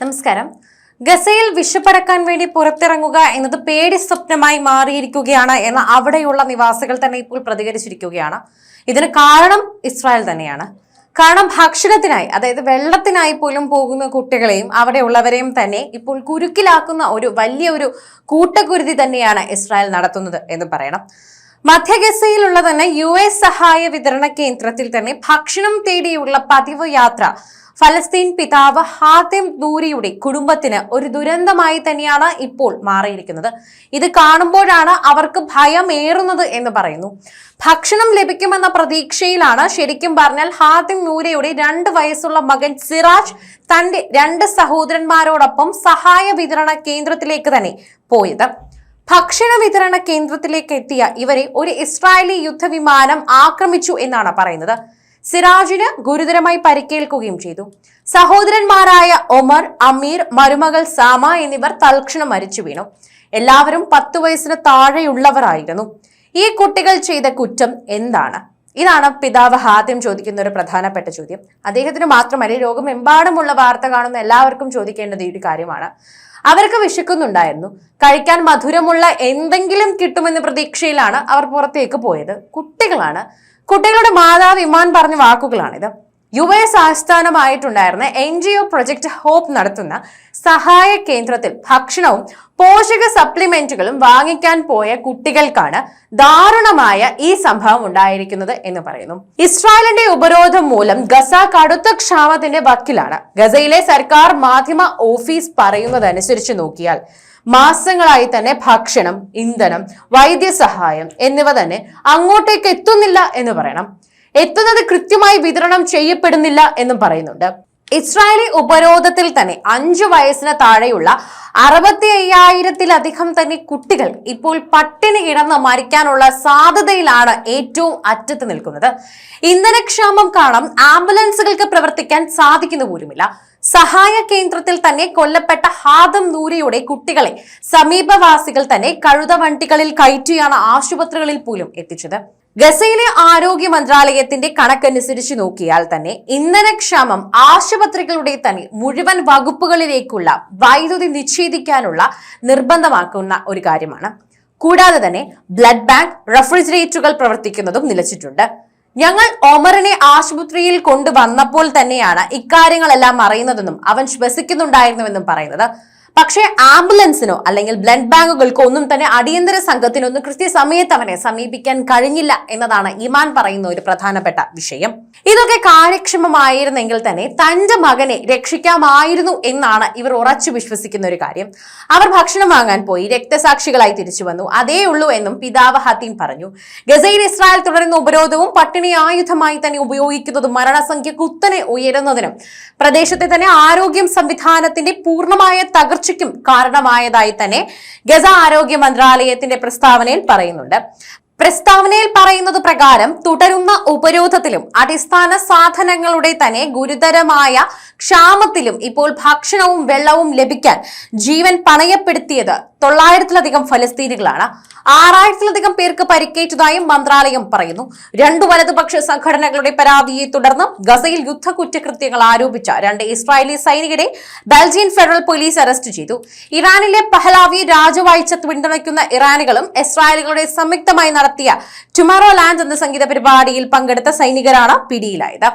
നമസ്കാരം. ഗസയിൽ വിഷപ്പടക്കാൻ വേണ്ടി പുറത്തിറങ്ങുക എന്നത് പേടി സ്വപ്നമായി മാറിയിരിക്കുകയാണ് എന്ന് അവിടെയുള്ള നിവാസികൾ തന്നെ ഇപ്പോൾ പ്രതികരിച്ചിരിക്കുകയാണ്. ഇതിന് കാരണം ഇസ്രായേൽ തന്നെയാണ്. കാരണം ഭക്ഷണത്തിനായി അതായത് വെള്ളത്തിനായി പോലും പോകുന്ന കുട്ടികളെയും അവിടെയുള്ളവരെയും തന്നെ ഇപ്പോൾ കുരുക്കിലാക്കുന്ന ഒരു വലിയ ഒരു കൂട്ടക്കുരുതി തന്നെയാണ് ഇസ്രായേൽ നടത്തുന്നത് എന്ന് പറയണം. മധ്യ ഗസയിലുള്ള തന്നെ യു എസ് സഹായ വിതരണ കേന്ദ്രത്തിൽ തന്നെ ഭക്ഷണം തേടിയുള്ള പതിവ് യാത്ര ഫലസ്തീൻ പിതാവ് ഹാത്തിം ദൂരിയുടെ കുടുംബത്തിന് ഒരു ദുരന്തമായി തന്നെയാണ് ഇപ്പോൾ മാറിയിരിക്കുന്നത്. ഇത് കാണുമ്പോഴാണ് അവർക്ക് ഭയമേറുന്നത് എന്ന് പറയുന്നു. ഭക്ഷണം ലഭിക്കുമെന്ന പ്രതീക്ഷയിലാണ് ശരിക്കും പറഞ്ഞാൽ ഹാത്തിം നൂരയുടെ രണ്ട് വയസ്സുള്ള മകൻ സിറാജ് തന്റെ രണ്ട് സഹോദരന്മാരോടൊപ്പം സഹായ വിതരണ കേന്ദ്രത്തിലേക്ക് തന്നെ പോയത്. ഭക്ഷണ വിതരണ കേന്ദ്രത്തിലേക്ക് എത്തിയ ഇവരെ ഒരു ഇസ്രായേലി യുദ്ധവിമാനം ആക്രമിച്ചു എന്നാണ് പറയുന്നത്. സിറാജിന് ഗുരുതരമായി പരിക്കേൽക്കുകയും ചെയ്തു. സഹോദരന്മാരായ ഒമർ അമീർ മരുമകൾ സാമ എന്നിവർ തൽക്ഷണം മരിച്ചു വീണു. എല്ലാവരും പത്തു വയസ്സിന് താഴെയുള്ളവരായിരുന്നു. ഈ കുട്ടികൾ ചെയ്ത കുറ്റം എന്താണ്? ഇതാണ് പിതാവ് ആദ്യം ചോദിക്കുന്ന ഒരു പ്രധാനപ്പെട്ട ചോദ്യം. അദ്ദേഹത്തിന് മാത്രമല്ല ലോകമെമ്പാടുമുള്ള വാർത്ത കാണുന്ന എല്ലാവർക്കും ചോദിക്കേണ്ടത് ഈ ഒരു കാര്യമാണ്. അവർക്ക് വിശക്കുന്നുണ്ടായിരുന്നു. കഴിക്കാൻ മധുരമുള്ള എന്തെങ്കിലും കിട്ടുമെന്ന പ്രതീക്ഷയിലാണ് അവർ പുറത്തേക്ക് പോയത്. കുട്ടികളാണ്. കുട്ടികളുടെ മാതാവ് ഇമാൻ പറഞ്ഞ വാക്കുകളാണിത്. U S ആസ്ഥാനമായിട്ടുണ്ടായിരുന്ന N G O project hope നടത്തുന്ന സഹായ കേന്ദ്രത്തിൽ ഭക്ഷണവും പോഷക സപ്ലിമെന്റുകളും വാങ്ങിക്കാൻ പോയ കുട്ടികൾക്കാണ് ദാരുണമായ ഈ സംഭവം ഉണ്ടായിരിക്കുന്നത് എന്ന് പറയുന്നു. ഇസ്രായേലിന്റെ ഉപരോധം മൂലം ഗസ കടുത്ത ക്ഷാമത്തിന്റെ വക്കിലാണ്. ഗസയിലെ സർക്കാർ മാധ്യമ ഓഫീസ് പറയുന്നതനുസരിച്ച് നോക്കിയാൽ മാസങ്ങളായി തന്നെ ഭക്ഷണം ഇന്ധനം വൈദ്യസഹായം എന്നിവ തന്നെ അങ്ങോട്ടേക്ക് എത്തുന്നില്ല എന്ന് പറയണം. എത്തുന്നത് കൃത്യമായി വിതരണം ചെയ്യപ്പെടുന്നില്ല എന്നും പറയുന്നുണ്ട്. ഇസ്രായേലി ഉപരോധത്തിൽ തന്നെ അഞ്ചു വയസ്സിന് താഴെയുള്ള അറുപത്തി അയ്യായിരത്തിലധികം തന്നെ കുട്ടികൾ ഇപ്പോൾ പട്ടിണി കിടന്ന് മരിക്കാനുള്ള സാധ്യതയിലാണ് ഏറ്റവും അറ്റത്ത് നിൽക്കുന്നത്. ഇന്ധനക്ഷാമം കാരണം ആംബുലൻസുകൾക്ക് പ്രവർത്തിക്കാൻ സാധിക്കുന്ന പോലുമില്ല. സഹായ കേന്ദ്രത്തിൽ തന്നെ കൊല്ലപ്പെട്ട ഹാദം നൂരിയുടെ കുട്ടികളെ സമീപവാസികൾ തന്നെ കഴുത വണ്ടികളിൽ കയറ്റിയാണ് ആശുപത്രികളിൽ പോലും എത്തിച്ചത്. ഗസയിലെ ആരോഗ്യ മന്ത്രാലയത്തിന്റെ കണക്കനുസരിച്ച് നോക്കിയാൽ തന്നെ ഇന്ധനക്ഷാമം ആശുപത്രികളുടെ തന്നെ മുഴുവൻ വകുപ്പുകളിലേക്കുള്ള വൈദ്യുതി നിഷേധിക്കാനുള്ള നിർബന്ധമാക്കുന്ന ഒരു കാര്യമാണ്. കൂടാതെ തന്നെ ബ്ലഡ് ബാങ്ക് റെഫ്രിജറേറ്ററുകൾ പ്രവർത്തിക്കുന്നതും നിലച്ചിട്ടുണ്ട്. ഞങ്ങൾ ഒമറിനെ ആശുപത്രിയിൽ കൊണ്ടുവന്നപ്പോൾ തന്നെയാണ് ഇക്കാര്യങ്ങളെല്ലാം അറിയുന്നതെന്നും അവൻ ശ്വസിക്കുന്നുണ്ടായിരുന്നുവെന്നും പറയുന്നത്. പക്ഷേ ആംബുലൻസിനോ അല്ലെങ്കിൽ ബ്ലഡ് ബാങ്കുകൾക്കോ ഒന്നും തന്നെ അടിയന്തര സംഘത്തിനൊന്നും കൃത്യസമയത്ത് അവനെ സമീപിക്കാൻ കഴിഞ്ഞില്ല എന്നതാണ് ഇമാൻ പറയുന്ന ഒരു പ്രധാനപ്പെട്ട വിഷയം. ഇതൊക്കെ കാര്യക്ഷമമായിരുന്നെങ്കിൽ തന്നെ തന്റെ മകനെ രക്ഷിക്കാമായിരുന്നു എന്നാണ് ഇവർ ഉറച്ചു വിശ്വസിക്കുന്ന ഒരു കാര്യം. അവർ ഭക്ഷണം വാങ്ങാൻ പോയി രക്തസാക്ഷികളായി തിരിച്ചു വന്നു. അതേ ഉള്ളൂ എന്നും പിതാവ് ഹത്തീം പറഞ്ഞു. ഗസയിൽ ഇസ്രായേൽ തുടരുന്ന ഉപരോധവും പട്ടിണി ആയുധമായി തന്നെ ഉപയോഗിക്കുന്നതും മരണസംഖ്യ കുത്തനെ ഉയരുന്നതിനും പ്രദേശത്തെ തന്നെ ആരോഗ്യം സംവിധാനത്തിന്റെ പൂർണമായ തകർച്ചയ്ക്കും കാരണമായതായി തന്നെ ഗസ ആരോഗ്യ മന്ത്രാലയത്തിന്റെ പ്രസ്താവനയിൽ പറയുന്നുണ്ട്. പ്രസ്താവനയിൽ പറയുന്നത് പ്രകാരം തുടരുന്ന ഉപരോധത്തിലും അടിസ്ഥാന സാധനങ്ങളുടെ തന്നെ ഗുരുതരമായ ക്ഷാമത്തിലും ഇപ്പോൾ ഭക്ഷണവും വെള്ളവും ലഭിക്കാൻ ജീവൻ പണയപ്പെടുത്തിയത് തൊള്ളായിരത്തിലധികം ഫലസ്തീനികളാണ്. ആറായിരത്തിലധികം പേർക്ക് പരിക്കേറ്റതായും മന്ത്രാലയം പറയുന്നു. രണ്ടു വലതുപക്ഷ സംഘടനകളുടെ പരാതിയെ തുടർന്ന് ഗസയിൽ യുദ്ധ കുറ്റകൃത്യങ്ങൾ ആരോപിച്ച രണ്ട് ഇസ്രായേലി സൈനികരെ ബെൽജിയൻ ഫെഡറൽ പോലീസ് അറസ്റ്റ് ചെയ്തു. ഇറാനിലെ പഹലാവി രാജവാഴ്ച പിന്തുണയ്ക്കുന്ന ഇറാനികളും ഇസ്രായേലുകളുടെ സംയുക്തമായി നടത്തിയ ടുമാറോ ലാൻഡ് എന്ന സംഗീത പരിപാടിയിൽ പങ്കെടുത്ത സൈനികരാണ് പിടിയിലായത്.